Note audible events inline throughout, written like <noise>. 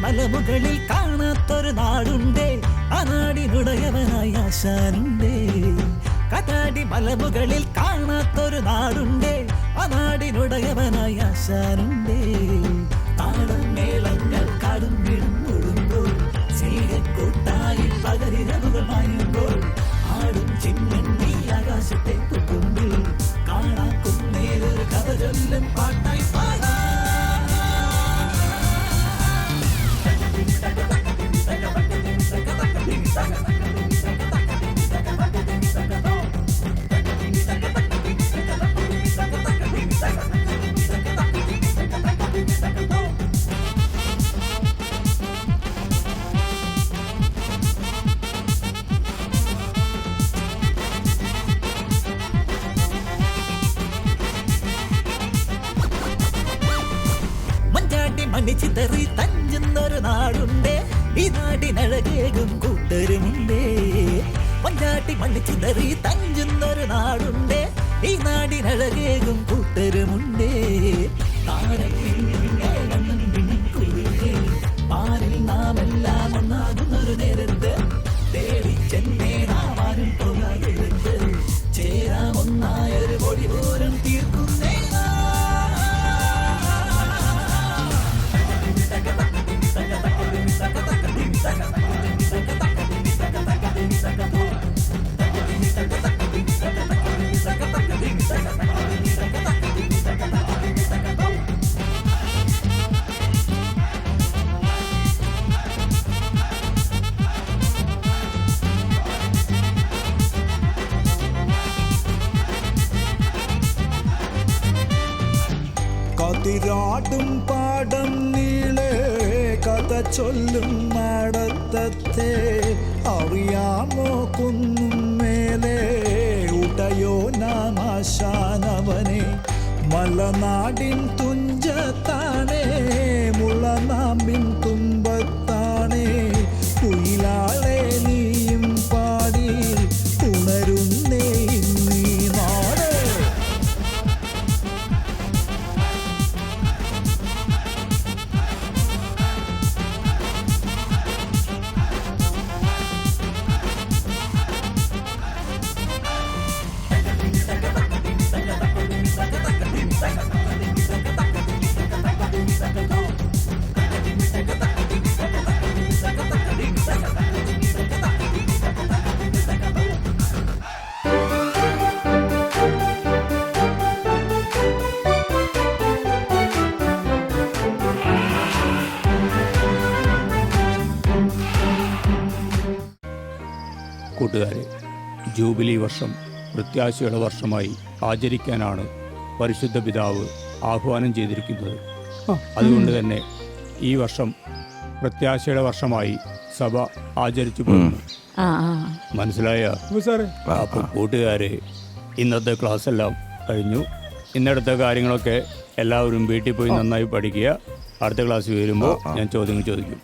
മലമുകളിൽ കാണാത്തൊരു നാടുണ്ടേ. ആ നാടിനുടയവനായ ആശാനുണ്ടേ. കനാടി മലമുകളിൽ കാണാത്തൊരു നാടുണ്ടേ. ആ നാടിനുടയവനായ ആശാനുണ്ടേ. മഞ്ചാട്ടി ചിതറി തഞ്ചുന്നൊരു നാടുണ്ടേ. ഈ നാടിനഴകേകും കൂട്ടരുമുണ്ടേ മണി ചിതറി തഞ്ചുന്നൊരു നാടുണ്ടേ. ഈ നാടിനഴകേകും കൂട്ടരുമുണ്ടേ. പാലിൽ ചൊല്ലും നടത്തത്തെ അറിയാമോ കുന്നും മേലെ. ഉടയോ നാമാശാനവനെ മലനാടിൻ തുഞ്ചത്താണേ കൂട്ടുകാരെ ജൂബിലി വർഷം പ്രത്യാശയുടെ വർഷമായി ആചരിക്കാനാണ് പരിശുദ്ധ പിതാവ് ആഹ്വാനം ചെയ്തിരിക്കുന്നത്. അതുകൊണ്ട് തന്നെ ഈ വർഷം പ്രത്യാശയുടെ വർഷമായി സഭ ആചരിച്ചു പോകുന്നു. മനസ്സിലായ? അപ്പം കൂട്ടുകാരെ ഇന്നത്തെ ക്ലാസ് എല്ലാം കഴിഞ്ഞു. ഇന്നടുത്ത കാര്യങ്ങളൊക്കെ എല്ലാവരും വീട്ടിൽ പോയി നന്നായി പഠിക്കുക. അടുത്ത ക്ലാസ് വരുമ്പോൾ ഞാൻ ചോദ്യങ്ങൾ ചോദിക്കും.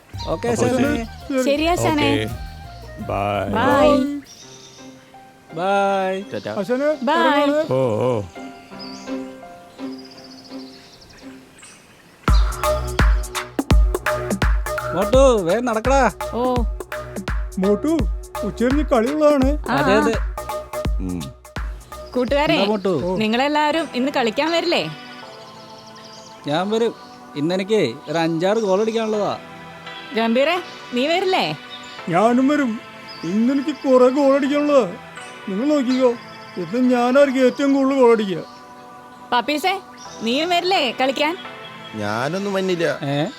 ബൈ. ബൈ ബൈ ബൈ ഓ ഓ മോട്ടു വേഗം നടക്കടാ. ഓ. മോട്ടു ഉച്ചരിഞ്ഞ് കളിയുള്ളതാണ്. അതെ. അതെ. കൂട്ടുകാരെ എന്താ മോട്ടു? നിങ്ങളെല്ലാവരും ഇന്ന് കളിക്കാൻ വരില്ലേ? ഞാൻ വരും. ഇന്നെനിക്ക് ഒരു അഞ്ചാറ് ഗോൾ അടിക്കാനുള്ളതാ. ഗംഭീരെ നീ വരില്ലേ? ഞാനും വരും. ഇന്നെനിക്ക് കുറെ ഗോൾ അടിക്കാനുള്ളതാ. നിങ്ങൾ നോക്കിക്കോ ഇത് ഞാനായിരിക്കും ഏറ്റവും കൂടുതൽ ഗോൾ അടിക്കുക. പപ്പീസേ നീയും വരില്ലേ കളിക്കാൻ? ഞാനൊന്നും മഞ്ഞില്ല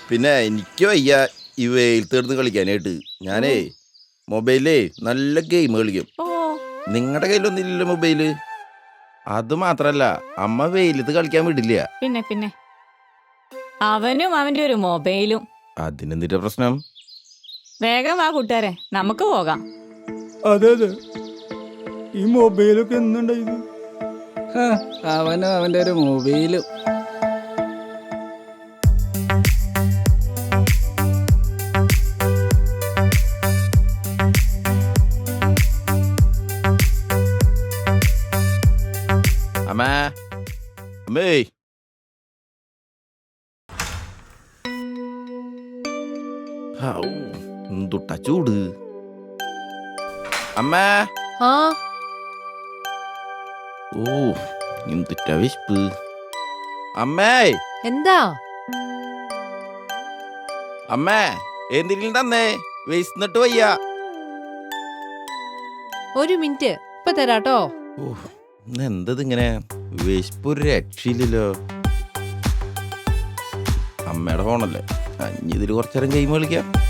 പിന്നെ എനിക്ക് വയ്യ ഈ വെയിലത്തേർന്ന് കളിക്കാനായിട്ട്. ഞാനേ മൊബൈലേ നല്ല ഗെയിം കളിക്കും. ഓ. നിങ്ങളുടെ കയ്യിലൊന്നും ഇല്ലല്ലോ മൊബൈൽ? അത് മാത്രല്ല അമ്മ വെയിലത്ത് കളിക്കാൻ വിടില്ല. പിന്നെ പിന്നെ. അവനും അവന്റെ ഒരു മൊബൈലും. അതിനെന്തിന്റെ പ്രശ്നം? വേഗം വാ കൂട്ടുകാരെ നമുക്ക് പോകാം. അതെ അതെ. ഈ മൊബൈലൊക്കെ എന്നുണ്ടായത് ഹ, അവനും അവന്റെ ഒരു മൊബൈലും. അമ്മേ അമ്മേ. എന്തുട്ടാ ചൂട്? അമ്മേ. ആ ഓ എന്തുട്ടാ വിശപ്പ്. അമ്മേ! എന്താ? അമ്മേ എന്തിനും തന്നേ വിശന്നിട്ട് വയ്യ. ഒരു മിനിറ്റ് ഇപ്പൊ തരാട്ടോ. എന്തത് ഇങ്ങനെ വിശപ്പ് ഒരു രക്ഷയില്ലല്ലോ. അമ്മയുടെ ഫോണല്ലേ? ഇതിൽ കുറച്ചേരം ഗെയിം കളിക്കാം.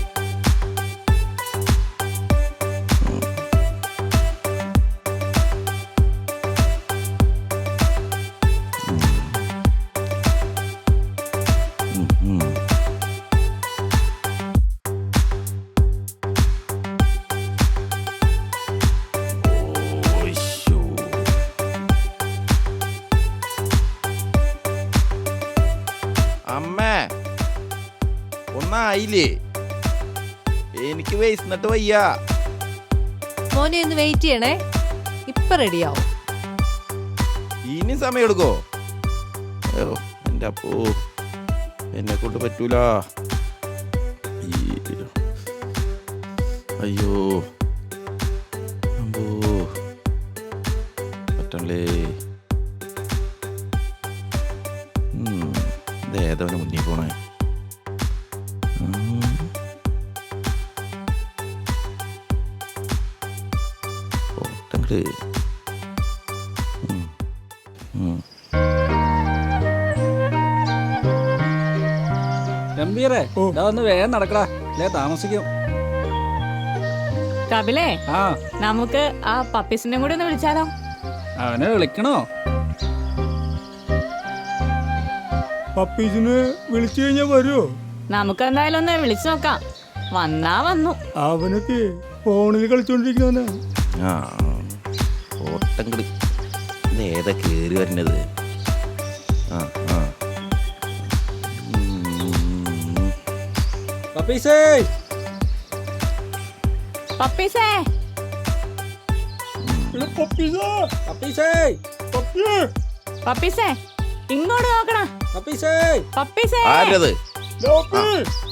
എനിക്ക് വയസ്സന്നിട്ട് വയ്യ. മോനെ ഒന്ന് വെയിറ്റ് ചെയ്യണേ. ഇപ്പൊ റെഡിയാവും ഇനി സമയം എടുക്കോ? എന്റെ അപ്പോ എന്നെ കൊണ്ട് പറ്റൂല. അയ്യോ. അമ്പോ. പറ്റണല്ലേ? ഉം, ഇതേതവന് മുന്നിൽ പോണേ? ഗംഭീരേ. ഇതാ ഒന്ന് വേഗം നടക്കടാ. അല്ലേ താമസിക്കും. കപിലേ ആ. നമുക്ക് ആ പപ്പീസിനെ കൂടി ഒന്ന് വിളിച്ചാലോ? അവനെ വിളിക്കണോ? പപ്പീസിനെ വിളിച്ചു കഴിഞ്ഞാ വരുമോ നമുക്ക് എന്തായാലും ഒന്ന് വിളിച്ചു നോക്കാം. വന്നാ വന്നു. അവനൊക്കെ ഫോണിൽ കളിച്ചോണ്ടിരിക്കുന്നവനാ ആ ഓട്ടങ്കട് ഇത് ഏതാ കേറി വരുന്നത് പപ്പീസേ. പപ്പീസേ. പപ്പീസാ. പപ്പീസേ. പപ്പീസേ ഇങ്ങോട്ട് നോക്കണ. പപ്പീസേ. പപ്പീസേ. ആരത്.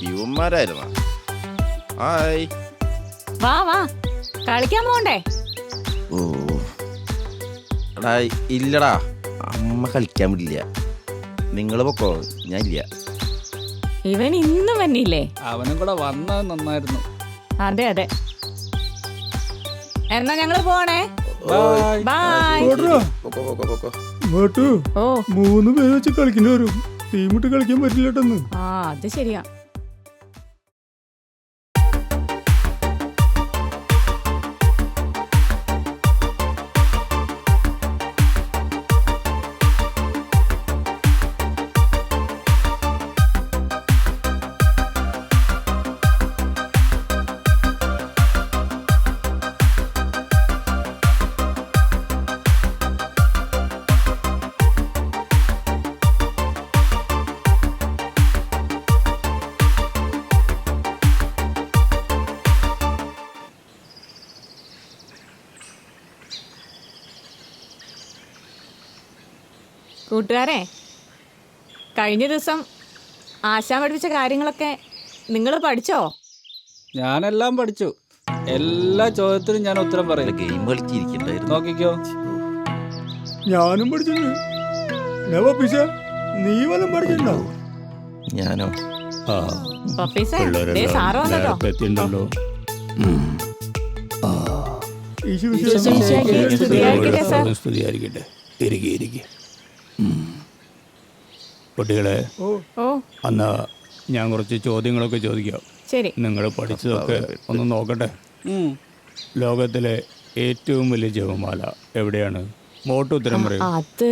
യുവന്മാരായിരുന്ന ഹായ്. വാ വാ. കളിക്കാൻ പോണ്ടേ? ഓ. എടാ ഇല്ലടാ. അമ്മ കളിക്കാൻ വിടില്ല. നിങ്ങൾ പൊക്കോ? ഞാൻ ഇല്ല. ഇവൻ ഇന്നും വന്നില്ലേ? അവനും കൂടെ വന്നത് നന്നായിരുന്നു. അതെ അതെ. എന്നാ ഞങ്ങൾ പോണേ? ബൈ മൂന്ന് പേര് വെച്ച് കളിക്കേണ്ടി വരും ടീമിട്ട് കളിക്കാൻ പറ്റില്ലട്ടെന്ന് ആ അത് ശരിയാ. കൂട്ടുകാരെ കഴിഞ്ഞ ദിവസം ആശാൻ പഠിപ്പിച്ച കാര്യങ്ങളൊക്കെ നിങ്ങൾ പഠിച്ചോ? ഞാനെല്ലാം പഠിച്ചു. എല്ലാ ചോദ്യത്തിനും ഞാൻ ഉത്തരം പറയും. ഗെയിം കളിച്ചിരിക്കണ്ടായിരുന്നു നോക്കിക്കോ. ഞാനും പഠിച്ചിട്ടുണ്ട് നീ വല്ലതും പഠിച്ചിട്ടുണ്ടോ ഞാനോ? ആ പപ്പീസേ ദേ സാറ് വന്നല്ലോ. ഈശോ ഈശോ കുട്ടികളെ ഓ. അന്ന് ഞാൻ കുറച്ച് ചോദ്യങ്ങളൊക്കെ ചോദിക്കാം. ശരി. നിങ്ങൾ പഠിച്ചതൊക്കെ ഒന്ന് നോക്കട്ടെ. ലോകത്തിലെ ഏറ്റവും വലിയ ജപമാല എവിടെയാണ്? മോട്ട് ഉത്തരം പറയൂ. അത്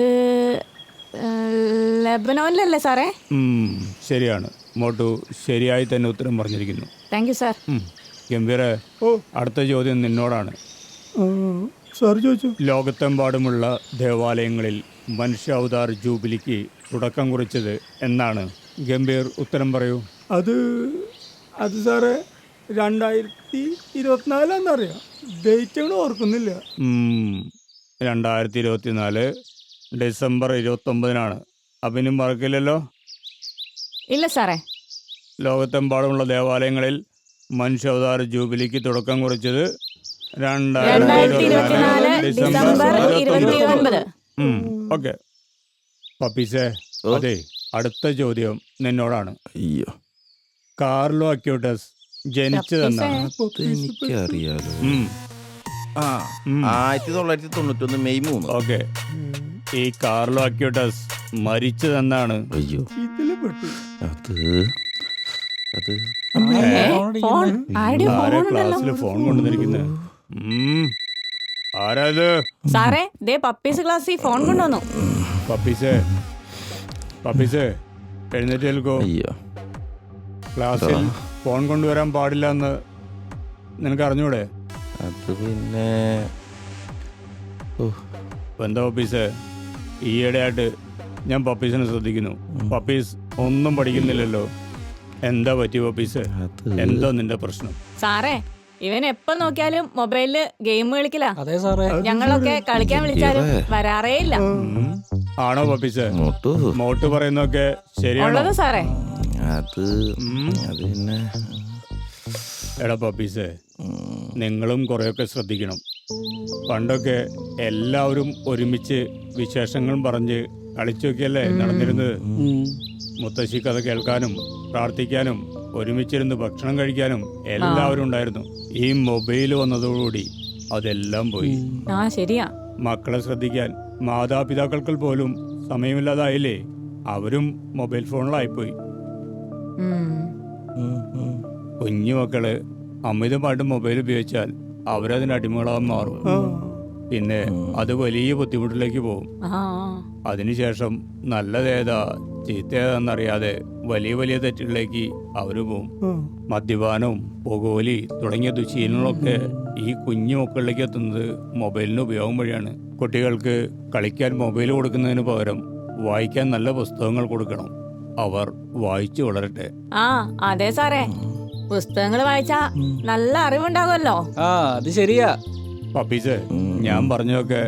ലബനോനിലല്ലേ സാറേ? ഉം, ശരിയാണ്. മോട്ടു ശരിയായി തന്നെ ഉത്തരം പറഞ്ഞിരിക്കുന്നു. Thank you sir. ഉം. ഗംഭീര ഓ. അടുത്ത ചോദ്യം നിന്നോടാണ്. സാർ ചോദിച്ചു? ലോകത്തെമ്പാടുമുള്ള ദേവാലയങ്ങളിൽ മനുഷ്യാവതാർ ജൂബിലിക്ക് തുടക്കം കുറിച്ചത് എന്നാണ്. ഗംഭീർ ഉത്തരം പറയൂ. അത് അത് സാറേ രണ്ടായിരത്തി ഇരുപത്തിനാലാന്നറിയാം ഡേറ്റുകൾ ഓർക്കുന്നില്ല. ഉം, രണ്ടായിരത്തി ഇരുപത്തിനാല് ഡിസംബർ ഇരുപത്തൊമ്പതിനാണ്. അഭിനും മറക്കില്ലല്ലോ? ഇല്ല സാറേ. ലോകത്തെമ്പാടുമുള്ള ദേവാലയങ്ങളിൽ മനുഷ്യാവതാര ജൂബിലിക്ക് തുടക്കം കുറിച്ചത് രണ്ടായിരത്തി ഇരുപത്തിനാല് ഡിസംബർ ഇരുപത്തി ഒൻപത് ഓക്കെ. പപ്പീസേ. അതെ അടുത്ത ചോദ്യം നിന്നോടാണ്. അയ്യോ. കാർലോ അക്യൂട്ടസ് ജനിച്ചതെന്നാണ്. എനിക്കറിയാലോ. ആ. ആയിരത്തി തൊള്ളായിരത്തി തൊണ്ണൂറ്റൊന്ന് മെയ് മൂന്ന്. ഓക്കെ. ഈ കാർലോ അക്യൂട്ടസ് മരിച്ചതെന്നാണ്. അയ്യോ. ഇതിൽ പെട്ടു അത്. അത് ആരുടെ ക്ലാസ്സിൽ ഫോൺ കൊണ്ടുവന്നിരിക്കുന്നത് ആരാ സാറേ ദേ പപ്പീസ് ക്ലാസ്സിൽ ഫോൺ കൊണ്ടുവന്നു. പപ്പീസേ പപ്പീസേ എഴുന്നേറ്റ് നിൽക്കോ. അയ്യോ. ക്ലാസ്സിൽ ഫോൺ കൊണ്ടുവരാൻ പാടില്ല എന്ന് നിനക്ക് അറിഞ്ഞൂടെ അത് പിന്നെ ഓ എന്താ പപ്പീസേ? ഈയിടെയായിട്ട് ഞാൻ പപ്പീസിനെ ശ്രദ്ധിക്കുന്നു. പപ്പീസ് ഒന്നും പഠിക്കുന്നില്ലല്ലോ. എന്താ പറ്റി പപ്പീസ്? എന്തോ എന്താ നിന്റെ പ്രശ്നം? സാറേ ഇവൻ എപ്പോ നോക്കിയാലും മൊബൈലിൽ ഗെയിം കളിക്കില്ല. അതെ സാറേ. ഞങ്ങളൊക്കെ കളിക്കാൻ വിളിച്ചാലും വരാറേ ഇല്ല ആണോ പപ്പീസ് മോട്ടു. മോട്ട് പറയുന്നൊക്കെ ശരിയാണോ? ഉള്ളത് സാറേ. അത് അത് പിന്നെ. എടാ പപ്പീസേ നിങ്ങളും കുറേയൊക്കെ ശ്രദ്ധിക്കണം. പണ്ടൊക്കെ എല്ലാവരും ഒരുമിച്ച് വിശേഷങ്ങളും പറഞ്ഞ് കളിച്ചൊക്കെയല്ലേ നടന്നിരുന്നത്? മുത്തശ്ശിക്ക് മുത്തശ്ശി കഥ കേൾക്കാനും പ്രാർത്ഥിക്കാനും ഒരുമിച്ചിരുന്ന് ഭക്ഷണം കഴിക്കാനും എല്ലാവരും ഉണ്ടായിരുന്നു. ഈ മൊബൈൽ വന്നതോടുകൂടി അതെല്ലാം പോയി. ആ ശരിയാ. മക്കളെ ശ്രദ്ധിക്കാൻ മാതാപിതാക്കൾക്ക് പോലും സമയമില്ലാതായില്ലേ? അവരും മൊബൈൽ ഫോണിലായിപ്പോയി. കുഞ്ഞു മക്കൾ അമിതമായിട്ട് മൊബൈൽ ഉപയോഗിച്ചാൽ അവരതിന് അടിമകളാകാൻ മാറും. പിന്നെ അത് വലിയ ബുദ്ധിമുട്ടിലേക്ക് പോകും. ആ അതിനുശേഷം നല്ലതേതാ ചീത്തയേതാന്നറിയാതെ വലിയ വലിയ തെറ്റുകളിലേക്ക് അവർ പോകും. മദ്യപാനവും പുകവലി തുടങ്ങിയ ദുശീലങ്ങളൊക്കെ ഈ കുഞ്ഞു മക്കളിലേക്ക് എത്തുന്നത് മൊബൈലിന് ഉപയോഗം വഴിയാണ്. കുട്ടികൾക്ക് കളിക്കാൻ മൊബൈൽ കൊടുക്കുന്നതിന് പകരം വായിക്കാൻ നല്ല പുസ്തകങ്ങൾ കൊടുക്കണം. അവർ വായിച്ചു വളരട്ടെ. ആ അതെ സാറേ. പുസ്തകങ്ങൾ വായിച്ചാ നല്ല അറിവുണ്ടാകുമല്ലോ. ആ അത് ശരിയാ. പപ്പീസ് ഞാൻ പറഞ്ഞതൊക്കെ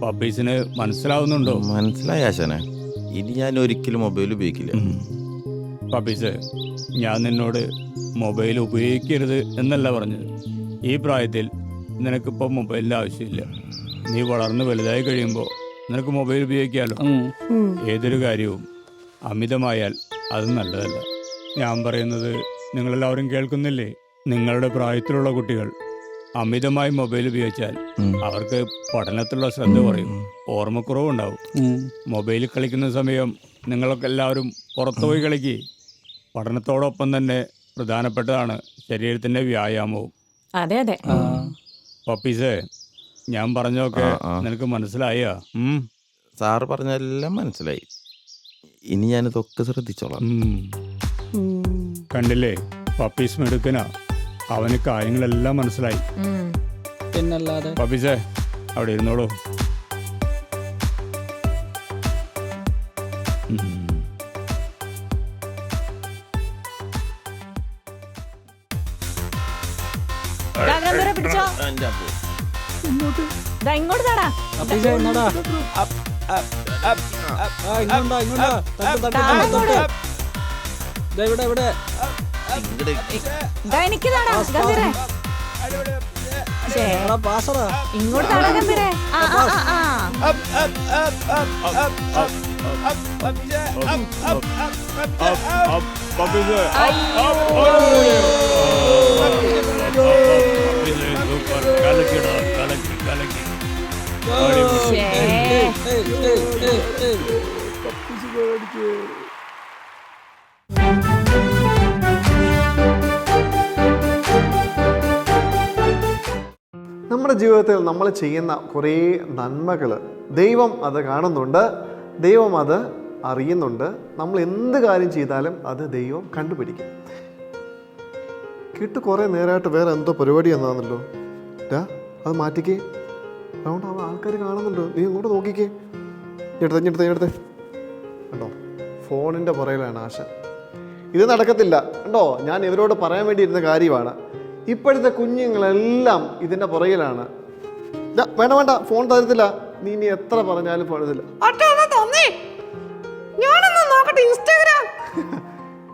പപ്പീസിന് മനസ്സിലാവുന്നുണ്ടോ? മനസ്സിലായി ആശാനെ. ഇനി ഞാൻ ഒരിക്കലും മൊബൈൽ ഉപയോഗിക്കില്ല. പപ്പീസ് ഞാൻ നിന്നോട് മൊബൈൽ ഉപയോഗിക്കരുത് എന്നല്ല പറഞ്ഞത്. ഈ പ്രായത്തിൽ നിനക്കിപ്പോൾ മൊബൈലിന്റെ ആവശ്യമില്ല. നീ വളർന്ന് വലുതായി കഴിയുമ്പോൾ നിനക്ക് മൊബൈൽ ഉപയോഗിക്കാമല്ലോ. ഏതൊരു കാര്യവും അമിതമായാൽ അത് നല്ലതല്ല. ഞാൻ പറയുന്നത് നിങ്ങളെല്ലാവരും കേൾക്കുന്നില്ലേ? നിങ്ങളുടെ പ്രായത്തിലുള്ള കുട്ടികൾ അമിതമായി മൊബൈൽ ഉപയോഗിച്ചാൽ അവർക്ക് പഠനത്തിലുള്ള ശ്രദ്ധ കുറയും. ഓർമ്മക്കുറവ് ഉണ്ടാവും മൊബൈലിൽ കളിക്കുന്ന സമയം നിങ്ങളൊക്കെ എല്ലാവരും പുറത്തുപോയി കളിക്കുക പഠനത്തോടൊപ്പം തന്നെ പ്രധാനപ്പെട്ടതാണ് ശരീരത്തിന്റെ വ്യായാമവും. അതെ അതെ. പപ്പീസേ ഞാൻ പറഞ്ഞൊക്കെ. നിനക്ക് മനസ്സിലായോ? സാറ് പറഞ്ഞെല്ലാം മനസ്സിലായി. ഇനി ഞാനിതൊക്കെ ശ്രദ്ധിച്ചോളാം. കണ്ടില്ലേ? പപ്പീസ് മെടുക്കനാ. അവന് കാര്യങ്ങളെല്ലാം മനസ്സിലായി. പിന്നല്ലാതെ? പപ്പീസേ അവിടെ ഇരുന്നോളൂ. ഇങ്ങോട്ട്. തടാ ഇങ്ങോട്ടാ. ഇങ്ങോട്ടാ, ഇവിടെ ഇവിടെ. എനിക്ക് ഇങ്ങോട്ട് തടാ നമ്മുടെ ജീവിതത്തിൽ നമ്മൾ ചെയ്യുന്ന കുറേ നന്മകൾ ദൈവം അത് കാണുന്നുണ്ട് ദൈവം അത് അറിയുന്നുണ്ട്. നമ്മൾ എന്ത് കാര്യം ചെയ്താലും അത് ദൈവം കണ്ടുപിടിക്കും. കിട്ട് കുറേ നേരമായിട്ട് വേറെ എന്തോ പരിപാടി എന്നാണല്ലോ ഡാ അത് മാറ്റിക്കേ. അതുകൊണ്ട് അവ ആൾക്കാർ കാണുന്നുണ്ട്. നീ ഇങ്ങോട്ട് നോക്കിക്കേ. എടുത്ത എടുത്ത എടുത്ത് കണ്ടോ? ഫോണിന്റെ പുറകിലാണ് ആശ. ഇത് നടക്കത്തില്ല. കണ്ടോ? ഞാൻ ഇവരോട് പറയാൻ വേണ്ടി ഇരുന്ന കാര്യമാണ്. ഇപ്പോഴത്തെ കുഞ്ഞുങ്ങളെല്ലാം ഇതിന്റെ പുറകിലാണ്. വേണ്ട വേണ്ട ഫോൺ തരത്തില്ല. നീ ഇനി എത്ര പറഞ്ഞാലും ഫോൺ തരില്ല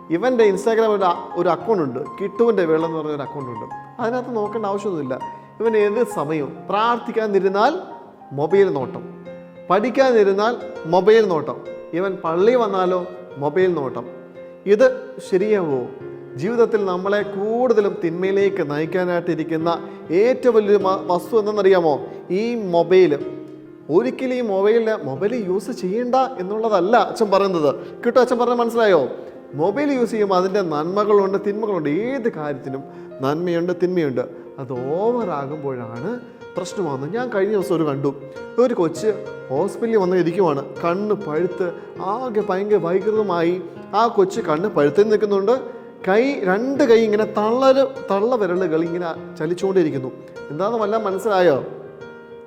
ഇവന്റെ ഇൻസ്റ്റാഗ്രാം ഒരു ഇൻസ്റ്റാഗ്രാമിൽ ഒരു അക്കൗണ്ട് ഉണ്ട്. കിട്ടുവിന്റെ വെള്ളം എന്ന് പറഞ്ഞ ഒരു അക്കൗണ്ട് ഉണ്ട്. അതിനകത്ത് നോക്കേണ്ട ആവശ്യമൊന്നുമില്ല. ഇവൻ ഏത് സമയവും പ്രാർത്ഥിക്കാതിരുന്നാൽ മൊബൈൽ നോട്ടം. പഠിക്കാതിരുന്നാൽ മൊബൈൽ നോട്ടം. ഇവൻ പള്ളി വന്നാലോ മൊബൈൽ നോട്ടം. ഇത് ശരിയാവോ? ജീവിതത്തിൽ നമ്മളെ കൂടുതലും തിന്മയിലേക്ക് നയിക്കാനായിട്ടിരിക്കുന്ന ഏറ്റവും വലിയൊരു വസ്തു എന്തെന്നറിയാമോ? ഈ മൊബൈൽ ഒരിക്കലും ഈ മൊബൈലിൽ മൊബൈൽ യൂസ് ചെയ്യണ്ട എന്നുള്ളതല്ല അച്ഛൻ പറയുന്നത്. കേട്ടോ അച്ഛൻ പറഞ്ഞാൽ മനസ്സിലായോ? മൊബൈൽ യൂസ് ചെയ്യുമ്പോൾ അതിന്റെ നന്മകളുണ്ട് തിന്മകളുണ്ട്. ഏത് കാര്യത്തിനും നന്മയുണ്ട് തിന്മയുണ്ട്. അത് ഓവറാകുമ്പോഴാണ് പ്രശ്നമാണ് ഞാൻ കഴിഞ്ഞ ദിവസം ഒരു കണ്ടു. ഒരു കൊച്ച് ഹോസ്പിറ്റലിൽ വന്ന് ഇരിക്കുവാണ് കണ്ണ് പഴുത്ത് ആകെ ഭയങ്കര വൈകൃതമായി. ആ കൊച്ച് കണ്ണ് പഴുത്തിൽ നിൽക്കുന്നുണ്ട്. കൈ രണ്ട് കൈ ഇങ്ങനെ തള്ളൽ തള്ള വിരലുകൾ ഇങ്ങനെ ചലിച്ചുകൊണ്ടിരിക്കുന്നു. എന്താണെന്ന് വല്ല മനസ്സിലായോ?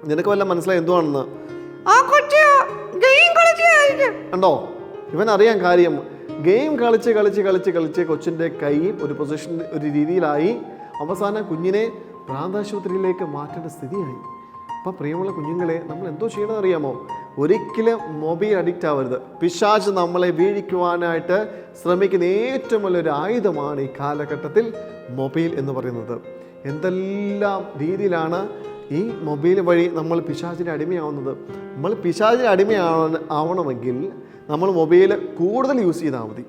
നിനക്ക് വല്ല മനസ്സിലായി എന്തുവാണെന്ന്? കണ്ടോ? ഇവൻ അറിയാൻ കാര്യം ഗെയിം കളിച്ച് കളിച്ച് കളിച്ച് കളിച്ച് കൊച്ചിന്റെ കൈ ഒരു പൊസിഷൻ ഒരു രീതിയിലായി. അവസാനം കുഞ്ഞിനെ പ്രാന്താശുപത്രിയിലേക്ക് മാറ്റേണ്ട സ്ഥിതിയായി. അപ്പം പ്രിയമുള്ള കുഞ്ഞുങ്ങളെ നമ്മൾ എന്തോ ചെയ്യണമെന്ന് അറിയാമോ ഒരിക്കലും മൊബൈൽ അഡിക്റ്റ് ആവരുത്. പിശാച് നമ്മളെ വീഴിക്കുവാനായിട്ട് ശ്രമിക്കുന്ന ഏറ്റവും വലിയൊരു ആയുധമാണ് ഈ കാലഘട്ടത്തിൽ മൊബൈൽ എന്ന് പറയുന്നത്. എന്തെല്ലാം രീതിയിലാണ് ഈ മൊബൈൽ വഴി നമ്മൾ പിശാചിന് അടിമയാവുന്നത്? നമ്മൾ പിശാചിന് അടിമയാവ ആവണമെങ്കിൽ നമ്മൾ മൊബൈൽ കൂടുതൽ യൂസ് ചെയ്താൽ മതി.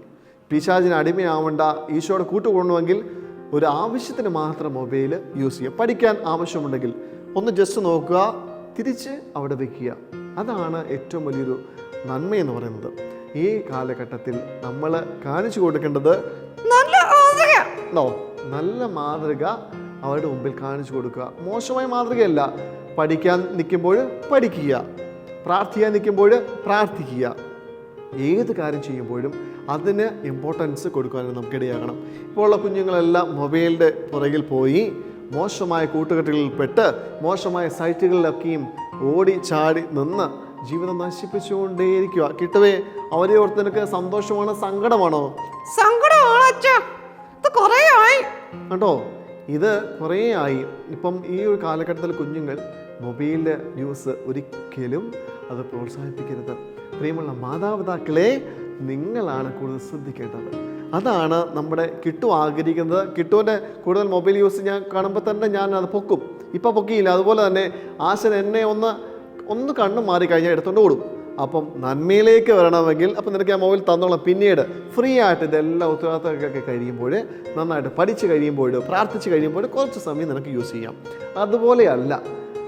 പിശാചിന് അടിമയാവേണ്ട ഈശോയുടെ കൂട്ടുകൊള്ളണമെങ്കിൽ ഒരു ആവശ്യത്തിന് മാത്രം മൊബൈൽ യൂസ് ചെയ്യുക പഠിക്കാൻ ആവശ്യമുണ്ടെങ്കിൽ ഒന്ന് ജസ്റ്റ് നോക്കുക. തിരിച്ച് അവിടെ വെക്കുക. അതാണ് ഏറ്റവും വലിയൊരു നന്മയെന്ന് പറയുന്നത്. ഈ കാലഘട്ടത്തിൽ നമ്മൾ കാണിച്ചു കൊടുക്കേണ്ടത് ഉണ്ടോ നല്ല മാതൃക അവരുടെ മുമ്പിൽ കാണിച്ചു കൊടുക്കുക. മോശമായ മാതൃകയല്ല. പഠിക്കാൻ നിൽക്കുമ്പോൾ പഠിക്കുക. പ്രാർത്ഥിക്കാൻ നിൽക്കുമ്പോൾ പ്രാർത്ഥിക്കുക. ഏത് കാര്യം ചെയ്യുമ്പോഴും അതിന് ഇമ്പോർട്ടൻസ് കൊടുക്കാനും നമുക്കിടയാകണം. ഇപ്പോൾ ഉള്ള കുഞ്ഞുങ്ങളെല്ലാം മൊബൈലിന്റെ പുറകിൽ പോയി മോശമായ കൂട്ടുകെട്ടുകളിൽ പെട്ട് മോശമായ സൈറ്റുകളിലൊക്കെയും ഓടി ചാടി നിന്ന് ജീവിതം നശിപ്പിച്ചുകൊണ്ടേയിരിക്കുക. കിട്ടവേ അവരെ ഓർത്ത് നിനക്ക് സന്തോഷമാണോ സങ്കടമാണോ? കേട്ടോ ഇത് കുറേ ആയി. ഇപ്പം ഈ ഒരു കാലഘട്ടത്തിൽ കുഞ്ഞുങ്ങൾ മൊബൈലിന്റെ ന്യൂസ് ഒരിക്കലും അത് പ്രോത്സാഹിപ്പിക്കരുത്. പ്രിയമുള്ള മാതാപിതാക്കളെ നിങ്ങളാണ് കൂടുതൽ ശ്രദ്ധിക്കേണ്ടത്. അതാണ് നമ്മുടെ കിട്ടു ആഗ്രഹിക്കുന്നത്. കിട്ടുവിന്റെ കൂടുതൽ മൊബൈൽ യൂസ് ഞാൻ കാണുമ്പോൾ തന്നെ ഞാൻ അത് പൊക്കും. ഇപ്പം പൊക്കിയില്ല. അതുപോലെ തന്നെ ആശൻ എന്നെ ഒന്ന് ഒന്ന് കണ്ണു മാറി കഴിഞ്ഞാൽ എടുത്തുകൊണ്ട് ഓടും. അപ്പം നന്മയിലേക്ക് വരണമെങ്കിൽ അപ്പം നിനക്ക് ആ മൊബൈൽ തന്നോളാം. പിന്നീട് ഫ്രീ ആയിട്ട് ഇതെല്ലാം ഉത്തരവാദിത്തമൊക്കെ കഴിയുമ്പോൾ നന്നായിട്ട് പഠിച്ച് കഴിയുമ്പോൾ പ്രാർത്ഥിച്ച് കഴിയുമ്പോൾ കുറച്ച് സമയം നിനക്ക് യൂസ് ചെയ്യാം. അതുപോലെയല്ല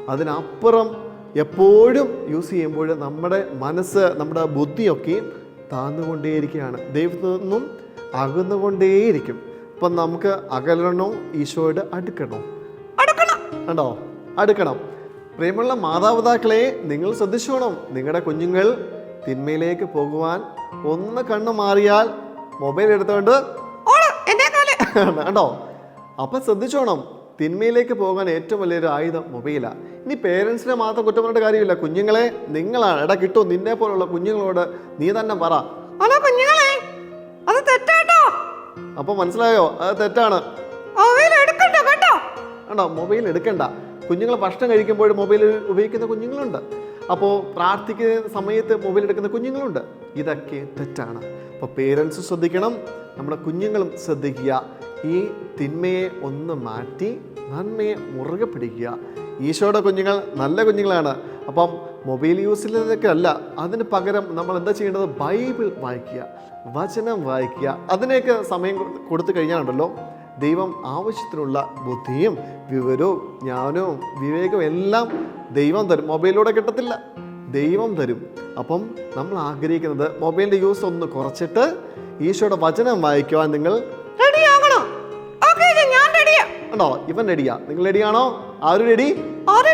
അതിനപ്പുറം എപ്പോഴും യൂസ് ചെയ്യുമ്പോൾ നമ്മുടെ മനസ്സ് നമ്മുടെ ബുദ്ധിയൊക്കെയും താന്നുകൊണ്ടേയിരിക്കുകയാണ്. ദൈവത്തിൽ നിന്നും അകന്നുകൊണ്ടേയിരിക്കും. അപ്പം നമുക്ക് അകലണോ? ഈശോയോട് അടുക്കണോ? കണ്ടോ? അടുക്കണം. പ്രിയമുള്ള മാതാപിതാക്കളെ നിങ്ങൾ ശ്രദ്ധിച്ചോണം. നിങ്ങളുടെ കുഞ്ഞുങ്ങൾ തിന്മയിലേക്ക് പോകുവാൻ ഒന്ന് കണ്ണു മാറിയാൽ മൊബൈൽ എടുത്തുകൊണ്ട് <laughs> കണ്ടോ? അപ്പം ശ്രദ്ധിച്ചോണം. തിന്മയിലേക്ക് പോകാൻ ഏറ്റവും വലിയൊരു ആയുധം മൊബൈലാണ് ഇനി പേരൻസിനെ മാത്രം കുറ്റം പറഞ്ഞിട്ട് കാര്യമില്ല. കുഞ്ഞുങ്ങളെ നിങ്ങളാണ് എടാ കിട്ടും നിന്നെ പോലുള്ള കുഞ്ഞുങ്ങളോട് നീ തന്നെ പറ. കുഞ്ഞുങ്ങളെ. അപ്പൊ മനസ്സിലായോ? അത് തെറ്റാണ്. മൊബൈൽ എടുക്കണ്ട കേട്ടോ കണ്ടോ? മൊബൈൽ എടുക്കണ്ട. കുഞ്ഞുങ്ങൾ ഭക്ഷണം കഴിക്കുമ്പോൾ മൊബൈൽ ഉപയോഗിക്കുന്ന കുഞ്ഞുങ്ങളുണ്ട്. അപ്പോൾ പ്രാർത്ഥിക്കുന്ന സമയത്ത് മൊബൈൽ എടുക്കുന്ന കുഞ്ഞുങ്ങളുണ്ട്. ഇതൊക്കെ തെറ്റാണ്. അപ്പോൾ പേരൻസ് ശ്രദ്ധിക്കണം. നമ്മുടെ കുഞ്ഞുങ്ങളും ശ്രദ്ധിക്കുക. ഈ തിന്മയെ ഒന്ന് മാറ്റി നന്മയെ മുറുകെ പിടിക്കുക. ഈശോയുടെ കുഞ്ഞുങ്ങൾ നല്ല കുഞ്ഞുങ്ങളാണ്. അപ്പം മൊബൈൽ യൂസിലൊക്കെ അല്ല അതിന് പകരം നമ്മൾ എന്താ ചെയ്യേണ്ടത്? ബൈബിൾ വായിക്കുക വചനം വായിക്കുക. അതിനെയൊക്കെ സമയം കൊടുത്തു കഴിഞ്ഞാലുണ്ടല്ലോ ദൈവം ആവശ്യത്തിനുള്ള ബുദ്ധിയും വിവരവും ജ്ഞാനവും വിവേകവും എല്ലാം ദൈവം തരും. മൊബൈലിലൂടെ കിട്ടത്തില്ല ദൈവം തരും. അപ്പം നമ്മൾ ആഗ്രഹിക്കുന്നത് മൊബൈലിന്റെ യൂസ് ഒന്ന് കുറച്ചിട്ട് ഈശോയുടെ വചനം വായിക്കുവാൻ നിങ്ങൾ റെഡിയാകണം. ഉണ്ടോ? ഇവൻ റെഡിയാ നിങ്ങൾ റെഡിയാണോ ആരും റെഡി ആര്